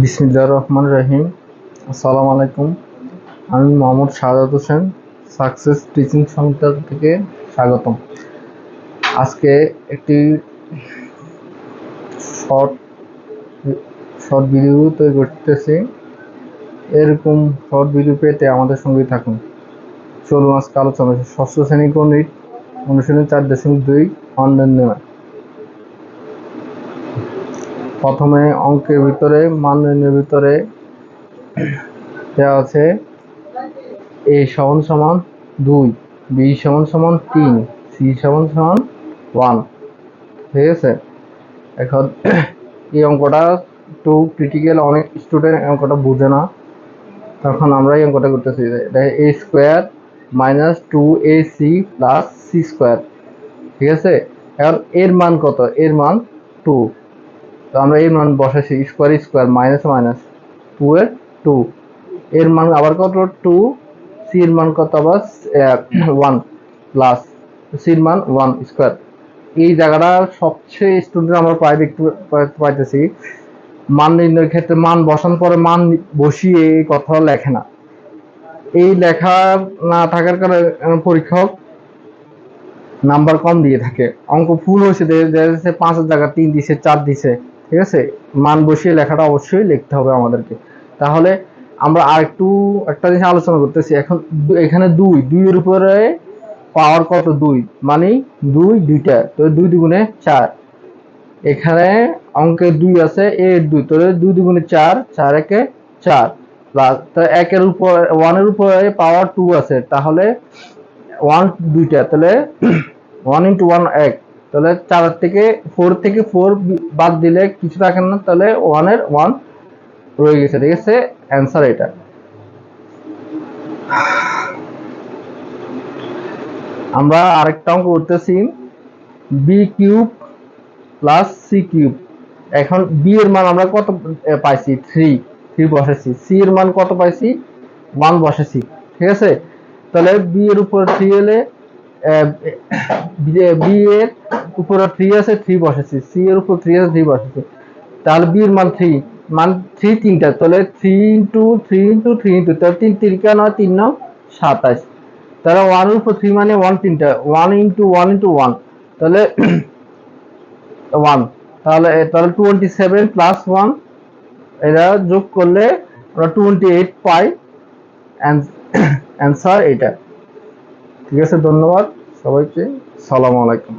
বিসমিল্লাহির রহমান রহিম। আসসালামু আলাইকুম। আমি Mohammad Shahadat Hossain, success teaching centre থেকে স্বাগতম। আজকে একটি শর্ট শর্ট ভিডিও তৈরি করতেছি। এরকম শর্ট ভিডিও পেতে আমাদের সঙ্গেই থাকুন। চলুন আজকে আলোচনা ষষ্ঠ শ্রেণি গণিত অনুশীলনী চার দশমিক দুই, অনলাইন প্রথমে অঙ্কের ভিতরে মান নির্ণয়ের ভিতরে দেওয়া আছে এ সমান সমান দুই, বি সমান সমান তিন, সি সমান সমান ওয়ান। ঠিক আছে? এখন এই অঙ্কটা একটু ক্রিটিক্যাল অনেক স্টুডেন্ট অঙ্কটা বুঝে না। তখন আমরা এই অঙ্কটা করতেছি। A square minus two a c plus c square ঠিক আছে? এখন এর মান কত? এর মান টু তো আমরা এর মান বসাইছি square square minus minus two এর টু এর মান আবার কত? টু সি এর মান কত আবার? ওয়ান প্লাস সির মান ওয়ান স্কোয়ার এই জায়গাটা সবচেয়ে স্টুডেন্ট আমরা প্রায় দেখতে পাইতেছি। মান নির্ণয়ের ক্ষেত্রে মান বসান পরে মান বসিয়ে এই কথা লেখে না। এই লেখা না থাকার কারণে পরীক্ষক নাম্বার কম দিয়ে থাকে। অঙ্ক ফুল হয়েছে পাঁচের জায়গা তিন দিছে, চার দিছে। ঠিক আছে? মান বসিয়ে লেখাটা অবশ্যই লিখতে হবে আমাদেরকে। তাহলে আমরা আর একটু একটা জিনিস আলোচনা করতেছি। এখন এখানে দুই, দুইয়ের উপরে পাওয়ার কত? দুই। মানে দুই, দুইটা। তো দুই দুগুণে চার। এখানে অঙ্কে দুই আছে এর দুই। তাহলে দুই দুগুণে চার চার একে চার। প্লাস একের উপর, ওয়ানের উপরে পাওয়ার টু আছে। তাহলে ওয়ান, দুইটা। তাহলে ওয়ান ইন্টু ওয়ান, এক। তাহলে চার থেকে ফোর থেকে ফোর বাদ দিলে কিছু থাকেন না, তাহলে ওয়ানের ওয়ান রয়ে গেছে, ঠিক আছে? অ্যান্সার এটা। আমরা আরেকটা অঙ্ক করতেছি b cube plus c cube এখন বি এর মান আমরা কত পাইছি? থ্রি থ্রি বসেছি সি এর মান কত পাইছি? ওয়ান বসেছি ঠিক আছে? তাহলে বি এর উপর থ্রি এলে বি এর উপরে থ্রি আছে থ্রি বসেছি সি এর উপর থ্রি আছে থ্রি বসেছি। তাহলে বি এর মান থ্রি মান থ্রি তিনটা, তাহলে three into three into three into তাহলে তিন তিরিকা নয়, তিন নয়, সাতাশ। তাহলে ওয়ানের উপর থ্রি মানে ওয়ান তিনটা one into one into one তাহলে ওয়ান তাহলে তাহলে টোয়েন্টি সেভেন প্লাস ওয়ান এরা যোগ করলে আমরা টোয়েন্টি এইট পাই অ্যান্সার এটা। ঠিক আছে ধন্যবাদ সবাইকে। সালাম আলাইকুম।